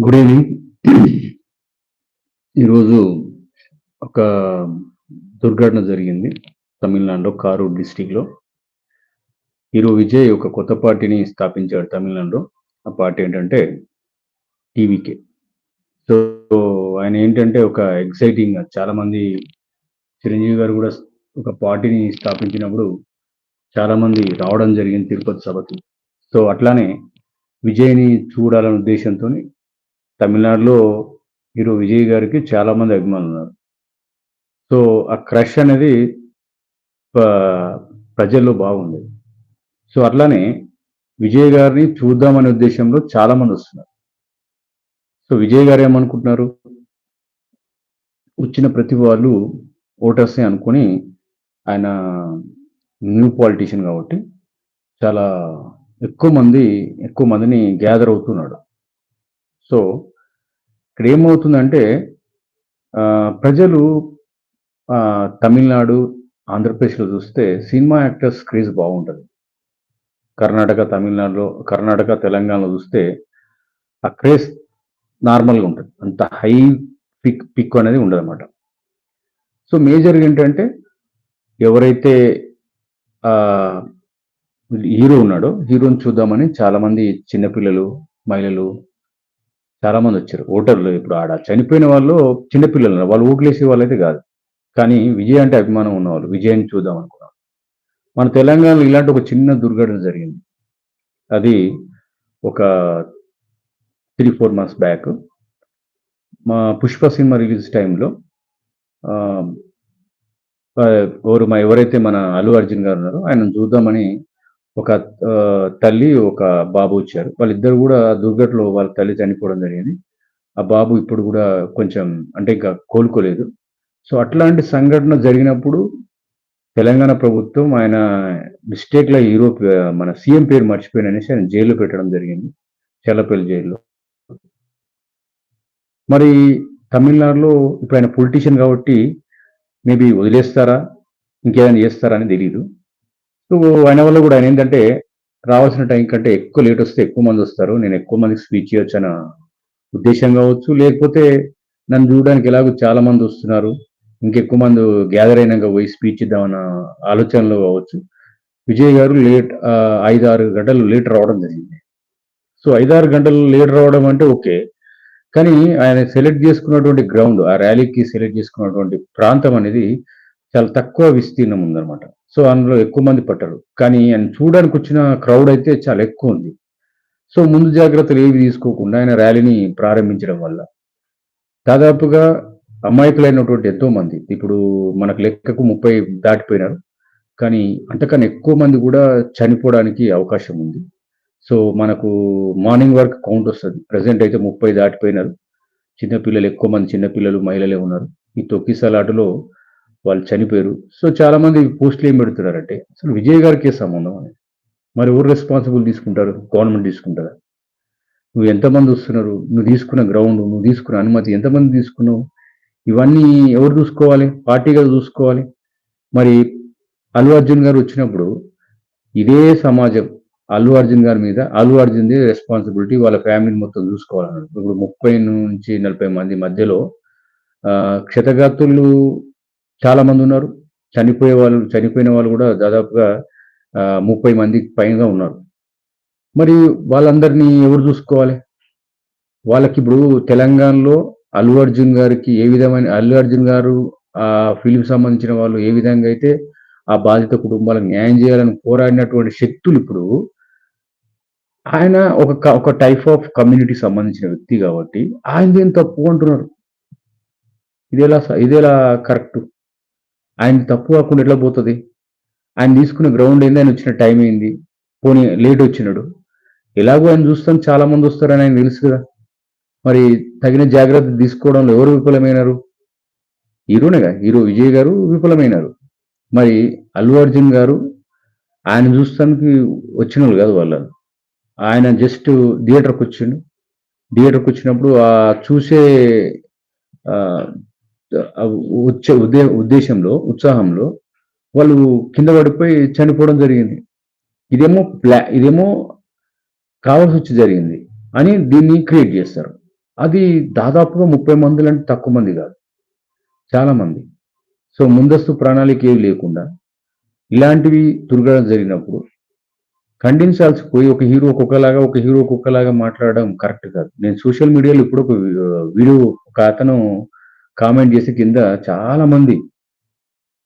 Good evening. ఈరోజు ఒక దుర్ఘటన జరిగింది తమిళనాడులో కారూర్ డిస్టిక్లో. హీరో విజయ్ ఒక కొత్త పార్టీని స్థాపించాడు తమిళనాడులో. ఆ పార్టీ ఏంటంటే టీవీకే. సో ఆయన ఏంటంటే ఒక ఎక్సైటింగ్ చాలా మంది చిరంజీవి గారు కూడా ఒక పార్టీని స్థాపించినప్పుడు చాలా మంది రావడం జరిగింది తిరుపతి సభకి. సో అట్లానే విజయ్ని చూడాలనే ఉద్దేశంతో తమిళనాడులో హీరో విజయ్ గారికి చాలా మంది అభిమానులు ఉన్నారు. సో ఆ క్రష్ అనేది ప్రజల్లో బాగుంది సో అట్లానే విజయ్ గారిని చూద్దామనే ఉద్దేశంలో చాలా మంది వస్తున్నారు. సో విజయ్ గారు ఏమనుకుంటున్నారు? వచ్చిన ప్రతి వాళ్ళు ఓటర్సే అనుకొని ఆయన న్యూ పాలిటీషియన్ కాబట్టి చాలా ఎక్కువ మంది ఎక్కువ మందిని గ్యాదర్ అవుతున్నాడు. సో ఇక్కడ ఏమవుతుందంటే ప్రజలు తమిళనాడు ఆంధ్రప్రదేశ్లో చూస్తే సినిమా యాక్టర్స్ క్రేజ్ బాగుంటుంది. కర్ణాటక తమిళనాడులో కర్ణాటక తెలంగాణలో చూస్తే ఆ క్రేజ్ నార్మల్గా ఉంటుంది. అంత హై పిక్ పిక్ అనేది ఉండదు సో మేజర్గా ఏంటంటే ఎవరైతే హీరో ఉన్నాడో హీరోని చూద్దామని చాలామంది చిన్నపిల్లలు మహిళలు చాలా మంది వచ్చారు. ఓటర్లు ఇప్పుడు ఆడ చనిపోయిన వాళ్ళు చిన్నపిల్లలు ఉన్నారు. వాళ్ళు ఓట్లేసే వాళ్ళైతే కాదు. కానీ విజయ్ అంటే అభిమానం ఉన్నవాళ్ళు. విజయాన్ని చూద్దాం అనుకున్నారు మన తెలంగాణలో ఇలాంటి ఒక చిన్న దుర్ఘటన జరిగింది. అది ఒక త్రీ ఫోర్ మంత్స్ బ్యాక్ మా పుష్ప సినిమా రిలీజ్ టైంలో ఎవరు మా ఎవరైతే మన అల్లు అర్జున్ గారు ఉన్నారో ఆయన చూద్దామని ఒక తల్లి ఒక బాబు వచ్చారు. వాళ్ళిద్దరు కూడా దుర్ఘటనలో వాళ్ళ తల్లి చనిపోవడం జరిగింది. ఆ బాబు ఇప్పుడు కూడా కొంచెం అంటే ఇంకా కోలుకోలేదు. సో అట్లాంటి సంఘటన జరిగినప్పుడు తెలంగాణ ప్రభుత్వం ఆయన మిస్టేక్లో యూరోప్ మన సీఎం పేరు మర్చిపోయిన అనేసి ఆయన జైల్లో పెట్టడం జరిగింది. చెల్లపల్లి జైల్లో. మరి తమిళనాడులో ఇప్పుడు ఆయన పొలిటీషియన్ కాబట్టి మేబీ వదిలేస్తారా? ఇంకేదైనా చేస్తారా అని తెలియదు సో ఆయన వల్ల కూడా ఆయన ఏంటంటే రావాల్సిన టైం కంటే ఎక్కువ లేట్ వస్తే ఎక్కువ మంది వస్తారు. నేను ఎక్కువ మందికి స్పీచ్ చేయొచ్చు అన్న ఉద్దేశం కావచ్చు. లేకపోతే నన్ను చూడడానికి ఎలాగో చాలా మంది వస్తున్నారు. ఇంకెక్కువ మంది గ్యాదర్ అయినాక పోయి స్పీచ్ ఇద్దామన్న ఆలోచనలో కావచ్చు. విజయ్ గారు లేట్ ఐదు ఆరు గంటలు లేట్ రావడం జరిగింది. సో ఐదారు గంటలు లేట్ రావడం అంటే ఓకే. కానీ ఆయన సెలెక్ట్ చేసుకున్నటువంటి గ్రౌండ్ ఆ ర్యాలీకి సెలెక్ట్ చేసుకున్నటువంటి ప్రాంతం అనేది చాలా తక్కువ విస్తీర్ణం ఉందన్నమాట. సో అందులో ఎక్కువ మంది పట్టరు కానీ ఆయన చూడడానికి వచ్చిన క్రౌడ్ అయితే చాలా ఎక్కువ ఉంది. సో ముందు జాగ్రత్తలు ఏవి తీసుకోకుండా ఆయన ర్యాలీని ప్రారంభించడం వల్ల. దాదాపుగా అమాయకులైనటువంటి ఎంతో మంది ఇప్పుడు మనకు లెక్కకు ముప్పై దాటిపోయినారు. కానీ అంతకన్నా ఎక్కువ మంది కూడా చనిపోవడానికి అవకాశం ఉంది. సో మనకు మార్నింగ్ వరకు కౌంట్ వస్తుంది. ప్రజెంట్ అయితే ముప్పై దాటిపోయినారు. చిన్నపిల్లలు ఎక్కువ మంది చిన్నపిల్లలు మహిళలే ఉన్నారు. ఈ తొక్కిసలాటలో వాళ్ళు చనిపోయారు. సో చాలా మంది పోస్టులు ఏం పెడుతున్నారంటే అసలు విజయ్ గారికి సంబంధం అని మరి ఎవరు రెస్పాన్సిబుల్ తీసుకుంటారు? గవర్నమెంట్ తీసుకుంటారా? నువ్వు ఎంతమంది వస్తున్నారు? నువ్వు తీసుకున్న గ్రౌండ్ నువ్వు తీసుకున్న అనుమతి ఎంతమంది తీసుకున్నావు? ఇవన్నీ ఎవరు చూసుకోవాలి? పార్టీగా చూసుకోవాలి. మరి అల్లు అర్జున్ గారు వచ్చినప్పుడు ఇదే సమాజం అల్లు అర్జున్ గారి మీద అల్లు అర్జున్ది రెస్పాన్సిబిలిటీ వాళ్ళ ఫ్యామిలీని మొత్తం చూసుకోవాలన్నారు. ఇప్పుడు ముప్పై నుంచి నలభై మంది మధ్యలో ఆ, క్షతగాత్రులు చాలా మంది ఉన్నారు. చనిపోయే వాళ్ళు చనిపోయిన వాళ్ళు కూడా దాదాపుగా ముప్పై మంది పైగా ఉన్నారు. మరి వాళ్ళందరినీ ఎవరు చూసుకోవాలి? వాళ్ళకి ఇప్పుడు తెలంగాణలో అల్లు అర్జున్ గారికి ఏ విధమైన అల్లు అర్జున్ గారు ఆ ఫిలిం సంబంధించిన వాళ్ళు ఏ విధంగా అయితే ఆ బాధిత కుటుంబాలకు న్యాయం చేయాలని పోరాడినటువంటి శక్తులు ఇప్పుడు ఆయన ఒక ఒక టైప్ ఆఫ్ కమ్యూనిటీ సంబంధించిన వ్యక్తి కాబట్టి ఆయన ఏం తప్పు అంటున్నారు? ఇదేలా స- ఇదేలా కరెక్ట్? ఆయన తప్పు కాకుండా ఎట్లా పోతుంది? ఆయన తీసుకున్న గ్రౌండ్ ఏంది? ఆయన వచ్చిన టైం ఏంది? పోనీ లేట్ వచ్చినాడు. ఎలాగో ఆయన చూస్తాం చాలా మంది వస్తారని ఆయన తెలుసు కదా. మరి తగిన జాగ్రత్త తీసుకోవడంలో ఎవరు విఫలమైనారు? హీరోనేగా హీరో విజయ్ గారు విఫలమైనారు. మరి అల్లు అర్జున్ గారు ఆయన చూస్తానికి వచ్చిన వాళ్ళు కాదు వాళ్ళు. ఆయన జస్ట్ థియేటర్కి వచ్చిండు. థియేటర్కి వచ్చినప్పుడు ఆ చూసే వచ్చే ఉద్దే ఉద్దేశంలో ఉత్సాహంలో వాళ్ళు కింద పడిపోయి చనిపోవడం జరిగింది. ఇదేమో ప్లా ఇదేమో కావాల్సి వచ్చి జరిగింది అని దీన్ని క్రియేట్ చేస్తారు. అది దాదాపుగా ముప్పై మంది అంటే తక్కువ మంది కాదు. చాలా మంది. సో ముందస్తు ప్రణాళిక ఏవి లేకుండా ఇలాంటివి దుర్ఘటన జరిగినప్పుడు ఖండించాల్సి పోయి ఒక హీరో ఒక్కొక్కలాగా ఒక హీరో ఒక్కొక్కలాగా మాట్లాడడం కరెక్ట్ కాదు. నేను సోషల్ మీడియాలో ఇప్పుడు ఒక వీడియో ఒక అతను కామెంట్ చేసి కింద చాలా మంది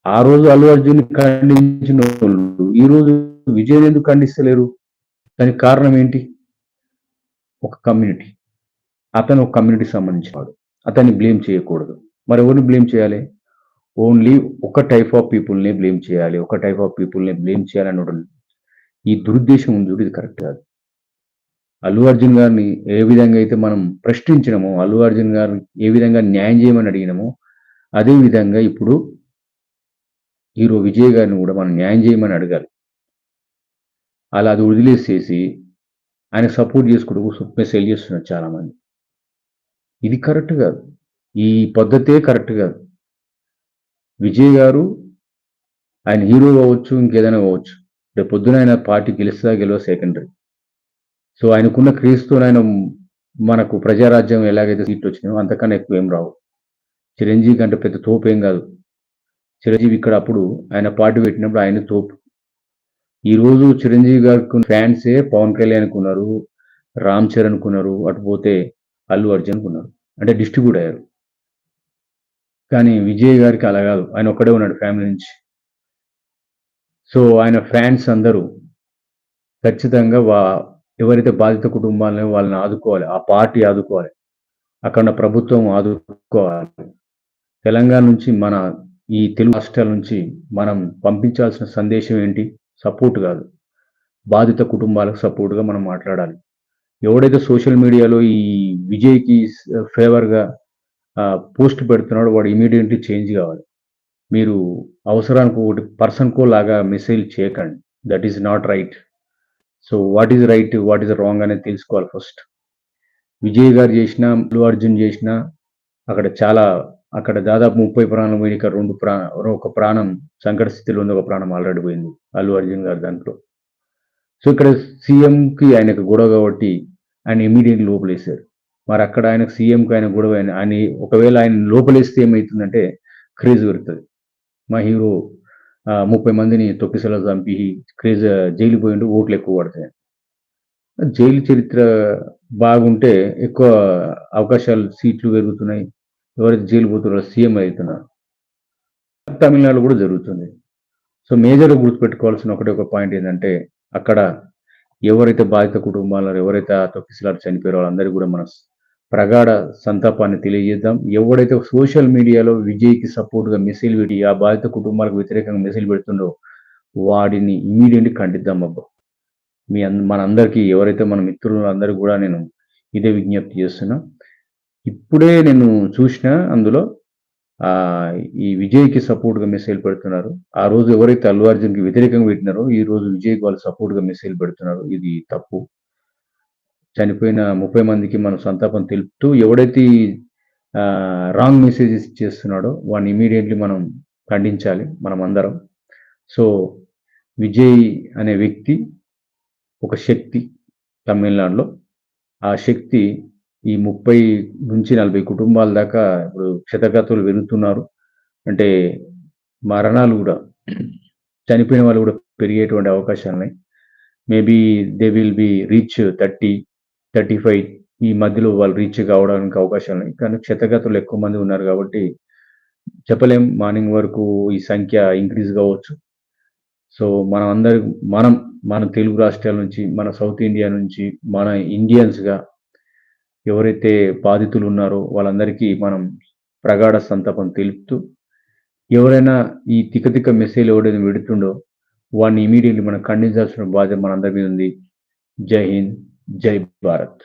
ఆ రోజు అల్లు అర్జున్ ఖండించిన వాళ్ళు ఈ రోజు విజయ్ ఎందుకు ఖండిస్తలేరు? దానికి కారణం ఏంటి? ఒక కమ్యూనిటీ. అతను ఒక కమ్యూనిటీకి సంబంధించినవాడు. అతన్ని బ్లేమ్ చేయకూడదు. మరి ఎవరిని బ్లేమ్ చేయాలి? ఓన్లీ ఒక టైప్ ఆఫ్ పీపుల్ని బ్లేమ్ చేయాలి. ఒక టైప్ ఆఫ్ పీపుల్ని బ్లేమ్ చేయాలని ఈ దురుద్దేశం ఉంది చూడు ఇది కరెక్ట్ కాదు. అల్లు అర్జున్ గారిని ఏ విధంగా అయితే మనం ప్రశ్నించినామో అల్లు అర్జున్ గారిని ఏ విధంగా న్యాయం చేయమని అడిగినామో అదే విధంగా ఇప్పుడు హీరో విజయ్ గారిని కూడా మనం న్యాయం చేయమని అడగాలి. అలా అది వదిలేసేసి ఆయన సపోర్ట్ చేసుకుంటూ మెసేజ్ చేస్తున్నారు చాలామంది. ఇది కరెక్ట్ కాదు. ఈ పద్ధతే కరెక్ట్ కాదు. విజయ్ గారు ఆయన హీరో కావచ్చు ఇంకేదైనా కావచ్చు. రేపు పొద్దున ఆయన పార్టీ గెలుస్తుందా గెలవ సెకండరీ సో ఆయనకున్న క్రీస్తో ఆయన మనకు ప్రజారాజ్యం ఎలాగైతే సీట్లు వచ్చినాయో అంతకన్నా ఎక్కువ ఏం రావు. చిరంజీవి కంటే పెద్ద తోపు ఏం కాదు. చిరంజీవి ఇక్కడ అప్పుడు ఆయన పార్టీ పెట్టినప్పుడు ఆయన తోపు. ఈరోజు చిరంజీవి గారికి ఫ్యాన్సే పవన్ కళ్యాణ్ ఉన్నారు రామ్ చరణ్ కున్నారు అటు పోతే అల్లు అర్జున్ ఉన్నారు. అంటే డిస్ట్రిబ్యూట్ అయ్యారు. కానీ విజయ్ గారికి అలా కాదు. ఆయన ఒక్కడే ఉన్నాడు ఫ్యామిలీ నుంచి. సో ఆయన ఫ్యాన్స్ అందరూ ఖచ్చితంగా వా ఎవరైతే బాధిత కుటుంబాలను వాళ్ళని ఆదుకోవాలి ఆ పార్టీ ఆదుకోవాలి అక్కడ ప్రభుత్వం ఆదుకోవాలి. తెలంగాణ నుంచి మన ఈ తెలుగు రాష్ట్రాల నుంచి మనం పంపించాల్సిన సందేశం ఏంటి? సపోర్ట్ కాదు. బాధిత కుటుంబాలకు సపోర్ట్గా మనం మాట్లాడాలి. ఎవడైతే సోషల్ మీడియాలో ఈ విజయ్కి ఫేవర్గా పోస్ట్ పెడుతున్నాడో వాడు ఇమీడియట్లీ చేంజ్ కావాలి. మీరు అవసరానికి ఒకటి పర్సన్కో లాగా మెసేజ్ చేయకండి. That is not right. So what is right what is wrong అనేది తెలుసుకోవాలి ఫస్ట్ విజయ్ గారు చేసిన అల్లు అర్జున్ చేసిన అక్కడ చాలా అక్కడ దాదాపు ముప్పై ప్రాణం పోయిన ఇక్కడ రెండు ప్రా ఒక ప్రాణం సంకట స్థితిలో ఉంది ఒక ప్రాణం ఆల్రెడీ పోయింది అల్లు అర్జున్ గారు దాంట్లో. సో ఇక్కడ సీఎంకి ఆయనకు గొడవ కాబట్టి ఆయన ఇమీడియట్ లోపలేశారు. మరి అక్కడ ఆయనకు సీఎంకి ఆయన గొడవ ఆయన ఆయన ఒకవేళ ఆయన లోపలేస్తే ఏమవుతుందంటే క్రేజ్ పెరుగుతుంది. మా హీరో ముప్పై మందిని తొక్కిసలో చంపి క్రేజ్ జైలు పోయిండు ఓట్లు ఎక్కువ పడతాయి జైలు చరిత్ర బాగుంటే ఎక్కువ అవకాశాలు సీట్లు పెరుగుతున్నాయి. ఎవరైతే జైలు పోతున్నారో సీఎం అవుతున్నారు తమిళనాడు కూడా జరుగుతుంది. సో మేజర్గా గుర్తుపెట్టుకోవాల్సిన ఒకటే ఒక పాయింట్ ఏంటంటే అక్కడ ఎవరైతే బాధిత కుటుంబాలు ఎవరైతే ఆ తొక్కిసలాడు చనిపోయారో వాళ్ళందరికీ కూడా మన ప్రగాఢ సంతాపాన్ని తెలియజేద్దాం. ఎవడైతే సోషల్ మీడియాలో విజయ్కి సపోర్ట్గా మెసేజ్ పెట్టి ఆ బాధిత కుటుంబాలకు వ్యతిరేకంగా మెసేజ్ పెడుతుండో వాడిని ఇమీడియట్లీ ఖండిద్దాం అబ్బా. మీ మనందరికీ ఎవరైతే మన మిత్రులు అందరూ కూడా నేను ఇదే విజ్ఞప్తి చేస్తున్నా. ఇప్పుడే నేను చూసిన అందులో ఆ ఈ విజయ్కి సపోర్ట్గా మెసేజ్ పెడుతున్నారు. ఆ రోజు ఎవరైతే అల్లు అర్జున్కి వ్యతిరేకంగా పెట్టినారో ఈ రోజు విజయ్కి వాళ్ళు సపోర్ట్గా మెసేజ్ పెడుతున్నారు. ఇది తప్పు. చనిపోయిన ముప్పై మందికి మనం సంతాపం తెలుపుతూ ఎవడైతే రాంగ్ మెసేజెస్ చేస్తున్నాడో వాడిని ఇమీడియట్లీ మనం ఖండించాలి మనం అందరం సో విజయ్ అనే వ్యక్తి ఒక శక్తి తమిళనాడులో. ఆ శక్తి ఈ ముప్పై నుంచి నలభై కుటుంబాల దాకా ఇప్పుడు క్షతగతులు వెలుగుతున్నారు అంటే మరణాలు కూడా చనిపోయిన వాళ్ళు కూడా పెరిగేటువంటి అవకాశాలు ఉన్నాయి maybe they will be reach thirty thirty five ఈ మధ్యలో వాళ్ళు రీచ్ కావడానికి అవకాశాలు ఉన్నాయి. కానీ క్షతగతులు ఎక్కువ మంది ఉన్నారు కాబట్టి చెప్పలేం మార్నింగ్ వరకు ఈ సంఖ్య ఇంక్రీజ్ కావచ్చు. సో మనం అందరి మనం మన తెలుగు రాష్ట్రాల నుంచి మన సౌత్ ఇండియా నుంచి మన ఇండియన్స్గా ఎవరైతే బాధితులు ఉన్నారో వాళ్ళందరికీ మనం ప్రగాఢ సంతాపం తెలుపుతూ ఎవరైనా ఈ తిక్క తిక్క మెసేజ్ ఎవడైనా పెడుతుండో వాడిని ఇమీడియట్లీ మనం ఖండించాల్సిన బాధ్యత మనందరి మీద ఉంది. జై హింద్. జై భారత్